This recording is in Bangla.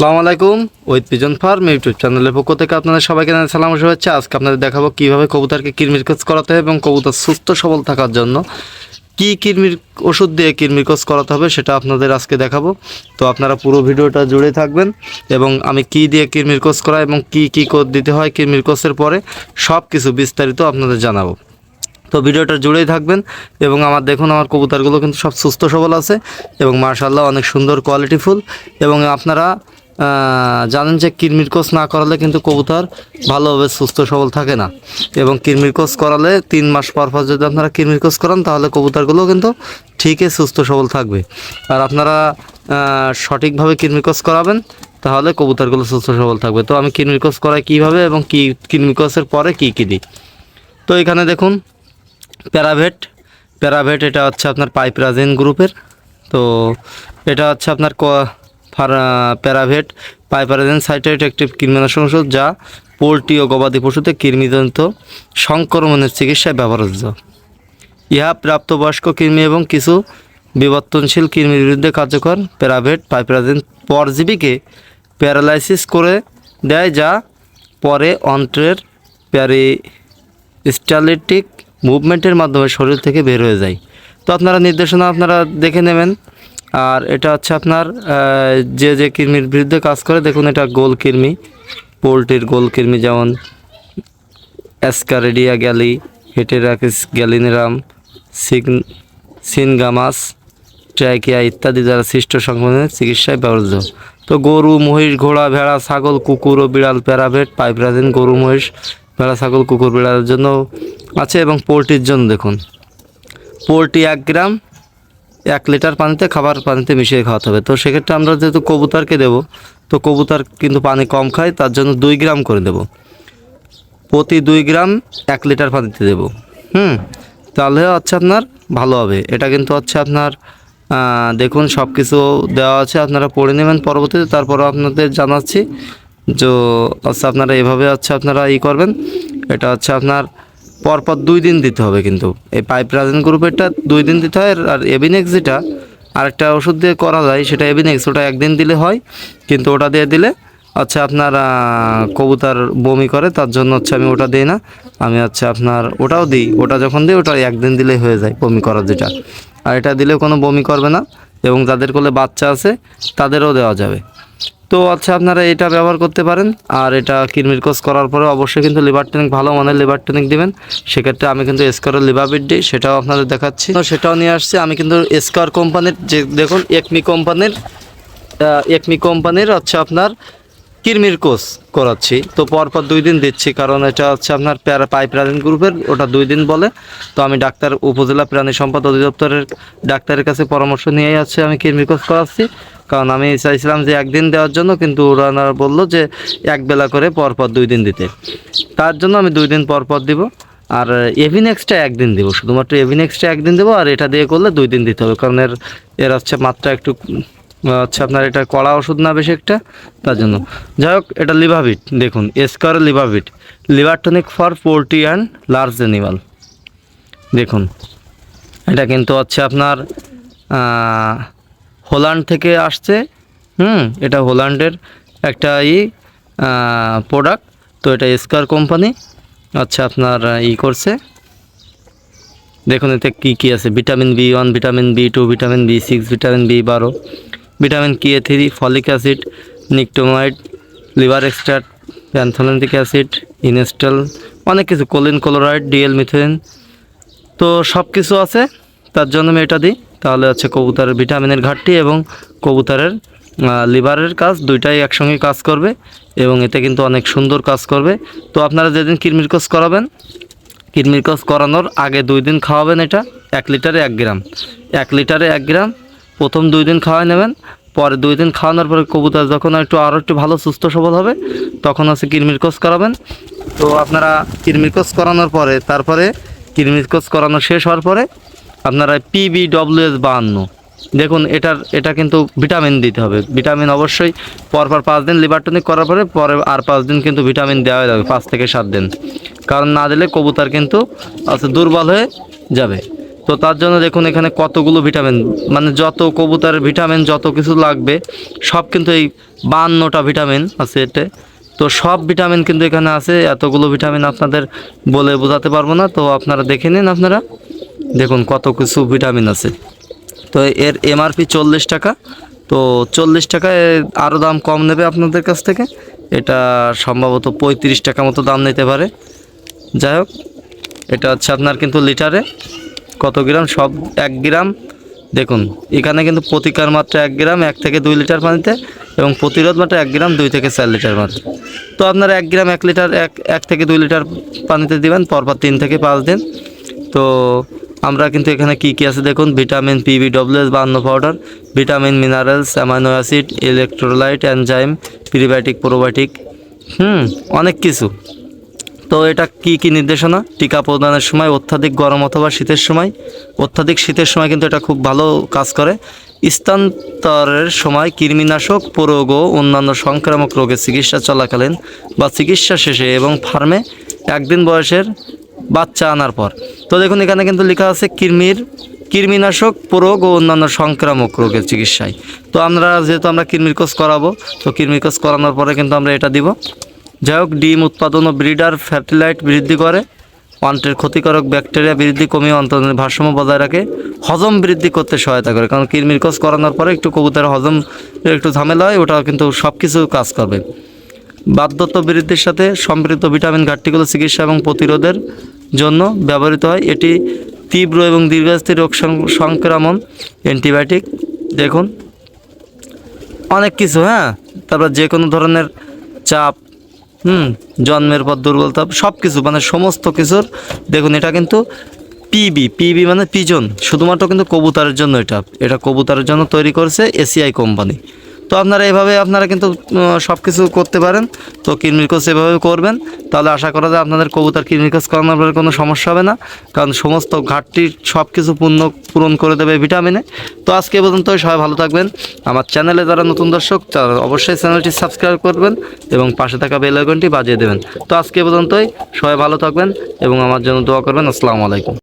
আসসালামু আলাইকুম ওই পিজন ফার্ম ইউটিউব চ্যানেলের পক্ষ থেকে আপনাদের সবাইকে সালাম শুভেচ্ছা। আজকে আপনাদের দেখাবো কীভাবে কবুতরকে কৃমির কোচ করাতে হবে এবং কবুতর সুস্থ, সবল থাকার জন্য কি কৃমির ওষুধ দিয়ে কৃমির কোচ করাতে হবে সেটা আপনাদের আজকে দেখাবো। তো আপনারা পুরো ভিডিওটা জুড়ে থাকবেন এবং আমি কি দিয়ে কৃমির কোচ করা এবং কি কি কোচ দিতে হয় কৃমির কোচের পরে সব কিছু বিস্তারিত আপনাদের জানাব। তো ভিডিওটা জুড়েই থাকবেন এবং আমার দেখুন, আমার কবুতরগুলো কিন্তু সব সুস্থ, সবল আছে এবং মার্শাল্লাহ অনেক সুন্দর কোয়ালিটিফুল এবং আপনারা জানেন যে কিরমির কোচ না করালে কিন্তু কবুতর ভালোভাবে সুস্থ, সবল থাকে না। এবং কিরমির কোচ করালে তিন মাস পর পর যদি আপনারা কিরমির কোচ করান, তাহলে কবুতরগুলো কিন্তু ঠিকই সুস্থ, সবল থাকবে। আর আপনারা সঠিকভাবে কিরমির কোচ করাবেন, তাহলে কবুতরগুলো সুস্থ, সবল থাকবে। তো আমি কিরমির কোচ করাই কীভাবে এবং কি কিরমির কোচের পরে কী কী দিই? তো এখানে দেখুন, প্যারাভেট। প্যারাভেট এটা হচ্ছে আপনার পাইপ্রাজিন গ্রুপের। তো এটা হচ্ছে আপনার প্যারাভেট, পাইপারাজেন সাইটেট একটি কৃমিনাশক ওষুধ যা পোলট্রি ও গবাদি পশুতে কৃমিজনিত সংক্রমণের চিকিৎসায় ব্যবহৃত। ইহা প্রাপ্তবয়স্ক কৃমি এবং কিছু বিবর্তনশীল কৃমির বিরুদ্ধে কার্যকর প্যারাভেট, পাইপারাজেন পরজীবীকে প্যারালাইসিস করে দেয় যা পরে অন্ত্রের প্যারি স্টালিটিক মুভমেন্টের মাধ্যমে শরীর থেকে বের হয়ে যায়। তো আপনারা নির্দেশনা আপনারা দেখে নেবেন। আর এটা হচ্ছে আপনার যে যে কৃমির বিরুদ্ধে কাজ করে, দেখুন এটা গোল কৃমি পোলট্রির গোল কৃমি যেমন অ্যাসকারেডিয়া গ্যালি, হেটেরাকিস গ্যালিনেরাম, সিগ, সিনগামাস ট্রাইকিয়া ইত্যাদি যারা সৃষ্ট সংক্রমণের চিকিৎসায় ব্যবহৃত। তো গরু, মহিষ, ঘোড়া, ভেড়া, ছাগল, কুকুর ও বিড়াল, প্যারাভেট, পাইপ্রাজিন, গরু, মহিষ, ভেড়া, ছাগল, কুকুর, বিড়ালের জন্য আছে এবং পোলট্রির জন্য দেখুন। পোলট্রি এক গ্রাম এক লিটার পানিতে, খাবার পানিতে মিশিয়ে খাওয়াতে হবে। তো সেক্ষেত্রে আমরা যেহেতু কবুতরকে দেবো, তো কবুতর কিন্তু পানি কম খায়, তার জন্য দুই গ্রাম করে দেবো। প্রতি দুই গ্রাম এক লিটার পানিতে দেবো। হুম? তাহলে হচ্ছে আপনার ভালো হবে। এটা কিন্তু হচ্ছে আপনার দেখুন সব কিছু দেওয়া আছে, আপনারা পড়ে নেবেন পরবর্তীতে। তারপরে আপনাদের জানাচ্ছি, যে হচ্ছে আপনারা এভাবে হচ্ছে আপনারা ই করবেন। এটা হচ্ছে আপনার পরপর দুই দিন দিতে হবে কিন্তু। এই পাইপ রাজেন গ্রুপেরটা দুই দিন দিতে হয়, আর এবিনেক্স যেটা, আরেকটা ওষুধ দিয়ে করা যায়, সেটা এবিনেক্স ওটা একদিন দিলে হয়, কিন্তু ওটা দিয়ে দিলে আচ্ছা আপনার কবুতর বমি করে, তার জন্য হচ্ছে আমি ওটা দিই না। আমি হচ্ছে আপনার ওটাও দিই, ওটা যখন দিই, ওটা একদিন দিলেই হয়ে যায় বমি করার যেটা। আর এটা দিলে কোনো বমি করবে না, এবং যাদের কোলে বাচ্চা আছে, তাদেরও দেওয়া যাবে। তো আচ্ছা আপনারা এটা ব্যবহার করতে পারেন। আর এটা কিরমির কোর্স করার পরে অবশ্যই কিন্তু লিভার টনিক ভালো মানের লিভার টনিক দিবেন। সেক্ষেত্রে আমি কিন্তু স্কোয়ার লিভাবিট দিই, সেটাও আপনাদের দেখাচ্ছি। তো সেটাও নিয়ে আসছি। আমি কিন্তু স্কোয়ার কোম্পানির যে, দেখুন একমি কোম্পানির একমি কোম্পানির হচ্ছে আপনার কিরমির কোর্স করাচ্ছি। তো পরপর দুই দিন দিচ্ছি, কারণ এটা হচ্ছে আপনার প্যারা পাইপ রাজেন গ্রুপের, ওটা দুই দিন বলে। তো আমি ডাক্তার, উপজেলা প্রাণী সম্পদ অধিদপ্তরের ডাক্তারের কাছে পরামর্শ নিয়েই আছে আমি কিরমির কোর্স করাচ্ছি। কারণ আমি চাইছিলাম যে একদিন দেওয়ার জন্য, কিন্তু ওনারা বলল যে এক বেলা করে পরপর দুই দিন দিতে। তার জন্য আমি দুই দিন পর পর দিব। আর এভিনেক্সটা একদিন দেবো, শুধুমাত্র এভিনেক্সটা একদিন দেবো, আর এটা দিয়ে করলে দুই দিন দিতে হবে, কারণ এর এর হচ্ছে মাত্রা একটু আচ্ছা আপনার এটা কড়া ওষুধ না বেশি একটা? তার জন্য। যাই হোক, এটা লিভাবিট, দেখুন, এসকার Livabit. Liver tonic for poultry and large animal. দেখুন, এটা কিন্তু হচ্ছে আপনার হোল্যান্ড থেকে আসছে, হুম, এটা হোল্যান্ডের একটা ই প্রোডাক্ট তো এটা এসকার কোম্পানি আচ্ছা আপনার ই করছে। দেখুন এতে কী কী আছে, vitamin B one, vitamin B two, vitamin B six, vitamin B বারো। Vitamin K three, folic acid, nicotinamide, liver extract pantothenic acid, inositol, অনেক কিছু, কোলিন ক্লোরাইড, ডিএল মিথেন। তো সব কিছু আছে, তার জন্য আমি এটা দিই। তাহলে হচ্ছে কবুতরের ভিটামিনের ঘাটতি এবং কবুতরের লিভারের কাজ দুইটাই একসঙ্গে কাজ করবে এবং এতে কিন্তু অনেক সুন্দর কাজ করবে। তো আপনারা যেদিন কিরমির কোষ করাবেন কিডনির কোষ করানোর আগে দুই দিন খাওয়াবেন এটা, এক লিটারে এক গ্রাম। এক লিটারে এক গ্রাম প্রথম দুই দিন খাওয়াই নেবেন, পরে দুই দিন খাওয়ানোর পরে কবুতর যখন একটু আরও একটু ভালো, সুস্থ, সবল হবে, তখন হচ্ছে কিরমির কোষ করাবেন। তো আপনারা কিরমির কোষ করানোর পরে, তারপরে কিরমির কোষ করানো শেষ হওয়ার পরে আপনারা পিবি ডব্লিউএস বাহান্ন। দেখুন, এটার, এটা কিন্তু ভিটামিন দিতে হবে। ভিটামিন অবশ্যই পরপর পাঁচ দিন লিভার টনিক করার পরে পরে আর পাঁচ দিন কিন্তু ভিটামিন দেওয়া যাবে পাঁচ থেকে সাত দিন। কারণ না দিলে কবুতর কিন্তু আচ্ছা দুর্বল হয়ে যাবে। তো তার জন্য দেখুন এখানে কতগুলো ভিটামিন মানে যত কবুতরের ভিটামিন যত কিছু লাগবে, সব কিন্তু এই বান্নটা ভিটামিন আছে এতে। তো সব ভিটামিন কিন্তু এখানে আছে, এতগুলো ভিটামিন আপনাদের বলে বোঝাতে পারব না, তো আপনারা দেখে নিন আপনারা। দেখুন কত কিছু ভিটামিন আছে। তো এর এমআরপি চল্লিশ টাকা, তো চল্লিশ টাকায় আরও দাম কম নেবে আপনাদের কাছ থেকে। এটা সম্ভবত পঁয়ত্রিশ টাকা মতো দাম নিতে পারে। যাই হোক, এটা হচ্ছে আপনার কিন্তু লিটারে। কত গ্রাম? সব এক গ্রাম। দেখুন, এখানে কিন্তু প্রতিকার মাত্রা এক গ্রাম, এক থেকে দুই লিটার পানিতে এবং প্রতিরোধ মাত্রা এক গ্রাম, দুই থেকে চার লিটার মাত্রা। তো আপনারা এক গ্রাম, এক লিটার, এক এক থেকে দুই লিটার পানিতে দিবেন, পরপর তিন থেকে পাঁচ দিন। তো আমরা কিন্তু এখানে কি কি আছে দেখুন, ভিটামিন পিবি ডব্লিউএস বা অন্য powder vitamin minerals amino acid electrolyte enzyme prebiotic probiotic hmm, অনেক কিছু। তো এটা কি কি নির্দেশনা? টিকা প্রদানের সময়, অত্যাধিক গরম অথবা শীতের সময়। অত্যাধিক শীতের সময় কিন্তু এটা খুব ভালো কাজ করে। স্থানান্তরের সময় কৃমিনাশক, প্রয়োগ ও অন্যান্য সংক্রামক রোগের চিকিৎসা চলাকালীন বা চিকিৎসা শেষে এবং ফার্মে একদিন বয়সের বাচ্চা আনার পর। তো দেখুন, এখানে কিন্তু লেখা আছে কৃমির, কৃমিনাশক, প্রয়োগ ও অন্যান্য সংক্রামক রোগের চিকিৎসায়। তো আমরা, যেহেতু আমরা কৃমির কোষ করাবো, তো কৃমির কোষ করানোর পরে কিন্তু আমরা এটা দিব। যাই হোক, ডিম উৎপাদন ও ব্রিডার ফ্যাটিলাইট বৃদ্ধি করে অন্ত্রের ক্ষতিকারক ব্যাকটেরিয়া বৃদ্ধি কমিয়ে অন্তরের ভারসাম্য বজায় রাখে, হজম বৃদ্ধি করতে সহায়তা করে। কারণ কোষ করানোর পরে একটু কবুতরের হজম একটু ঝামেলা হয় ওটা কিন্তু সব কিছু কাজ করবে। বাধ্যত্ব বৃদ্ধির সাথে সম্পৃক্ত ভিটামিন ঘাটতিগুলো চিকিৎসা এবং প্রতিরোধের জন্য ব্যবহৃত হয়। এটি তীব্র এবং দীর্ঘস্থায়ী রোগ সংক্রমণ, অ্যান্টিবায়োটিক, দেখুন। অনেক কিছু হ্যাঁ? তারপর যে কোনো ধরনের চাপ হুম, জন্মের পর দুর্বলতা সব কিছু মানে সমস্ত কিছুর, দেখুন, এটা কিন্তু পিবি পিবি মানে পিজন শুধুমাত্র কিন্তু কবুতারের জন্য এটা। এটা কবুতারের জন্য তৈরি করেছে এসিআই কোম্পানি তো আপনারা এভাবে আপনারা কিন্তু সব কিছু করতে পারেন। তো কিরমিরকোস এভাবে করবেন। তাহলে আশা করা যায় আপনাদের কবুতর কিরমিরকোস করানোর পরে কোনো সমস্যা হবে না। কারণ সমস্ত ঘাটতি সব কিছু পূর্ণ, পূরণ করে দেবে ভিটামিনে তো আজকে পর্যন্ত সবাই ভালো থাকবেন। আমার চ্যানেলে যারা নতুন দর্শক, তারা অবশ্যই চ্যানেলটি সাবস্ক্রাইব করবেন এবং পাশে থাকা বেল আইকনটি বাজিয়ে দেবেন। তো আজকে পর্যন্তই, সবাই ভালো থাকবেন এবং আমার জন্য দোয়া করবেন। আসসালামু আলাইকুম।